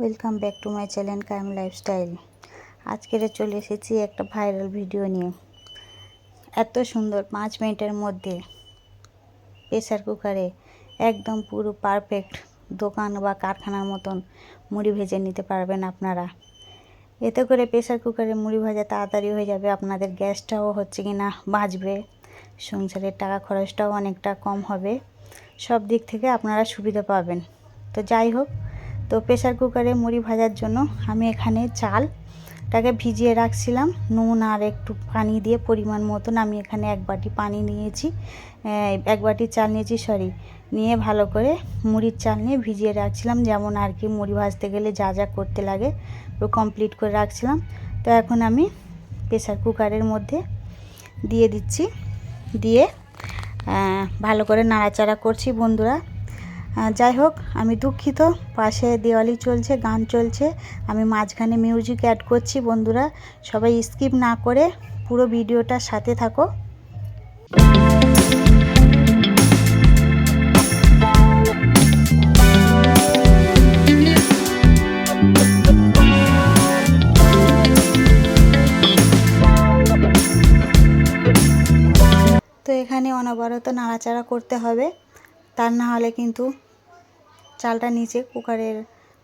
Welcome back to my channel Qayyim lifestyle আজকের চলে এসেছি একটা ভাইরাল ভিডিও নিয়ে। এত সুন্দর পাঁচ মিনিটের মধ্যে প্রেসার কুকারে একদম পুরো পারফেক্ট দোকান বা কারখানার মতন মুড়ি ভেজে নিতে পারবেন আপনারা। এতে করে প্রেসার কুকারে মুড়ি ভাজা তাড়াতাড়ি হয়ে যাবে, আপনাদের গ্যাসটাও হচ্ছে কি না বাঁচবে, সংসারের টাকা খরচটাও অনেকটা কম হবে। সব দিক থেকে আপনারা সুবিধা পাবেন। তো যাই হোক তো প্রেসার কুকারে মুড়ি ভাজার জন্য আমি এখানে চালটাকে ভিজিয়ে রাখছিলাম। নুন আর একটু পানি দিয়ে পরিমাণ মতন আমি এখানে এক বাটি পানি নিয়েছি। এক বাটি চাল নিয়েছি সরি নিয়ে ভালো করে মুড়ির চাল নিয়ে ভিজিয়ে রাখছিলাম। যেমন আর কি মুড়ি ভাজতে গেলে যা যা করতে লাগে পুরো কমপ্লিট করে রাখছিলাম। তো এখন আমি প্রেসার কুকারের মধ্যে দিয়ে দিচ্ছি। দিয়ে ভালো করে নাড়াচাড়া করছি বন্ধুরা। যাই হোক, আমি দুঃখিত। পাশে দেওয়ালি চলছে, গান চলছে। আমি মাঝখানে মিউজিক অ্যাড করছি, বন্ধুরা। সবাই স্কিপ না করে পুরো ভিডিওটার সাথে থাকো। তো এখানে অনবরত নাড়াচাড়া করতে হবে। তার না হলে কিন্তু চালটা নিচে কুকারের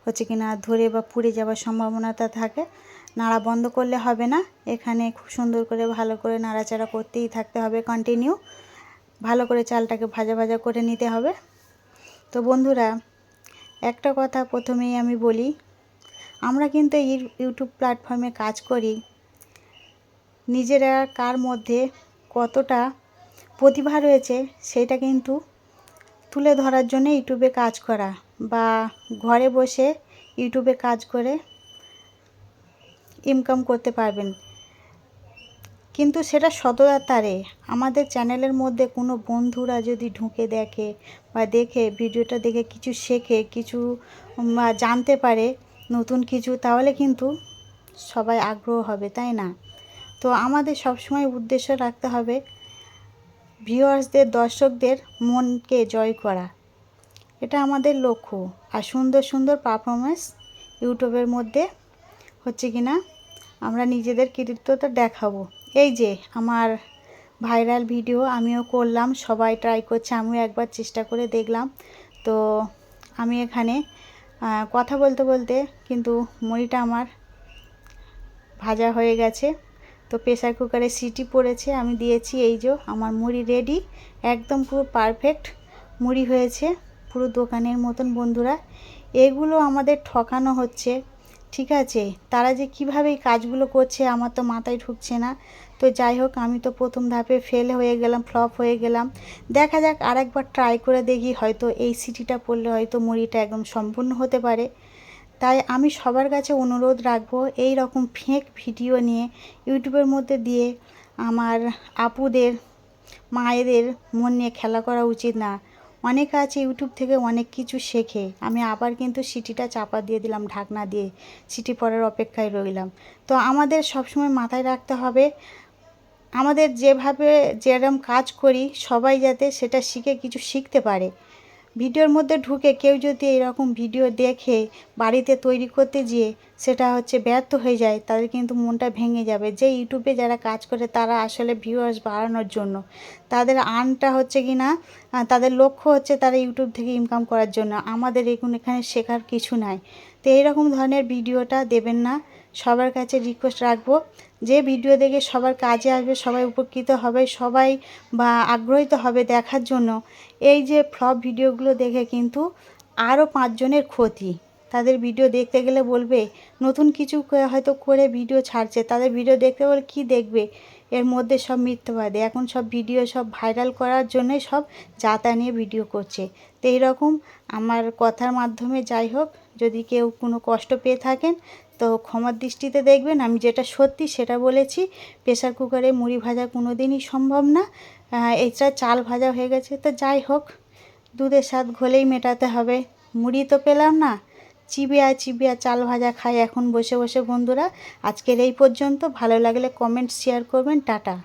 হচ্ছে কি না ধরে বা পুড়ে যাওয়ার সম্ভাবনাটা থাকে। নাড়া বন্ধ করলে হবে না। এখানে খুব সুন্দর করে ভালো করে নাড়াচাড়া করতেই থাকতে হবে কন্টিনিউ ভালো করে চালটাকে ভাজা ভাজা করে নিতে হবে। তো বন্ধুরা, একটা কথা প্রথমেই আমি বলি, আমরা কিন্তু এই ইউটিউব প্ল্যাটফর্মে কাজ করি। নিজেরা কার মধ্যে কতটা প্রতিভা রয়েছে, সেটা কিন্তু তুলে ধরার জন্য ইউটিউবে কাজ করা। বা ঘরে বসে ইউটিউবে কাজ করে ইনকাম করতে পারবেন। কিন্তু সেটা সততারে আমাদের চ্যানেলের মধ্যে কোনো বন্ধুরা যদি ঢুকে দেখে বা দেখে, ভিডিওটা দেখে কিছু শেখে, কিছু জানতে পারে নতুন কিছু, তাহলে কিন্তু সবাই আগ্রহ হবে, তাই না? তো আমাদের সবসময় উদ্দেশ্য রাখতে হবে ভিউয়ার্সদের, দর্শকদের মনকে জয় করা। এটা আমাদের লক্ষ্য। আর সুন্দর সুন্দর পারফরমেন্স ইউটিউবের মধ্যে হচ্ছে কি না আমরা নিজেদের কৃতিত্বটা দেখাবো। এই যে আমার ভাইরাল ভিডিও আমিও করলাম, সবাই ট্রাই করছে, আমিও একবার চেষ্টা করে দেখলাম। তো আমি এখানে কথা বলতে বলতে কিন্তু মুড়িটা আমার ভাজা হয়ে গেছে। তো প্রেসার কুকারে সিটি পড়েছে, আমি দিয়েছি, এই যে আমার মুড়ি রেডি একদম পুরো পারফেক্ট মুড়ি হয়েছে। পুরো দোকানের মতন বন্ধুরা। এগুলো আমাদের ঠকানো হচ্ছে। ঠিক আছে? তারা যে কীভাবে এই কাজগুলো করছে আমার তো মাথায় ঢুকছে না। তো যাই হোক, আমি তো প্রথম ধাপে ফেল হয়ে গেলাম ফ্লপ হয়ে গেলাম। দেখা যাক আরেকবার ট্রাই করে দেখি, হয়তো এই সিটিটা পড়লে হয়তো মুড়িটা একদম সম্পূর্ণ হতে পারে। তাই আমি সবার কাছে অনুরোধ রাখব, এই রকম ফেক ভিডিও নিয়ে ইউটিউবের মধ্যে দিয়ে আমার আপুদের, মায়েদের মন নিয়ে খেলা করা উচিত না। অনেক আছে ইউটিউব থেকে অনেক কিছু শেখে। আমি আবার কিন্তু সিটিটা চাপা দিয়ে দিলাম, ঢাকনা দিয়ে। সিটি পরার অপেক্ষায় রইলাম। তো আমাদের সবসময় মাথায় রাখতে হবে, আমাদের যেভাবে যেরকম কাজ করি, সবাই যাতে সেটা শিখে কিছু শিখতে পারে। ভিডিওর মধ্যে ঢুকে কেউ যদি এরকম ভিডিও দেখে বাড়িতে তৈরি করতে গিয়ে সেটা হচ্ছে ব্যর্থ হয়ে যায় তাদের কিন্তু মনটা ভেঙে যাবে। যে ইউটিউবে যারা কাজ করে, তারা আসলে ভিউয়ার্স বাড়ানোর জন্য। তাদের আর্নটা হচ্ছে কি না তাদের লক্ষ্য হচ্ছে তারা ইউটিউব থেকে ইনকাম করার জন্য। আমাদের এগুলো এখানে শেখার কিছু নাই। তো এইরকম ধরনের ভিডিওটা দেবেন না। সবার কাছে রিকোয়েস্ট রাখব। যে ভিডিও দেখে সবার কাজে আসবে, সবাই উপকৃত হবে, সবাই বা আগ্রহিত হবে দেখার জন্য। এই যে ফ্লপ ভিডিওগুলো দেখে কিন্তু আরও পাঁচজনের ক্ষতি। তাদের ভিডিও দেখতে গেলে বলবে, নতুন কিছু হয়তো করে ভিডিও ছাড়ছে। তাদের ভিডিও দেখতে বলে কি দেখবে? এর মধ্যে সব মিথ্যাবাদী। এখন সব ভিডিও সব ভাইরাল করার জন্যই সব যাতা নিয়ে ভিডিও করছে। তো এইরকম আমার কথার মাধ্যমে যাই হোক, যদি কেউ কোনো কষ্ট পেয়ে থাকেন তো ক্ষমার দৃষ্টিতে দেখবেন, আমি যেটা সত্যি সেটা বলেছি প্রেশার কুকারে মুড়ি ভাজা কোনো দিনই সম্ভব না। এছাড়া চাল ভাজা হয়ে গেছে, তো যাই হোক, দুধের স্বাদ ঘোলেই মেটাতে হবে। মুড়ি তো পেলাম না, চিবিয়া চিবিয়া চাল ভাজা খাই এখন বসে বসে বন্ধুরা। আজকের এই পর্যন্ত, ভালো লাগলে কমেন্ট শেয়ার করবেন, টাটা।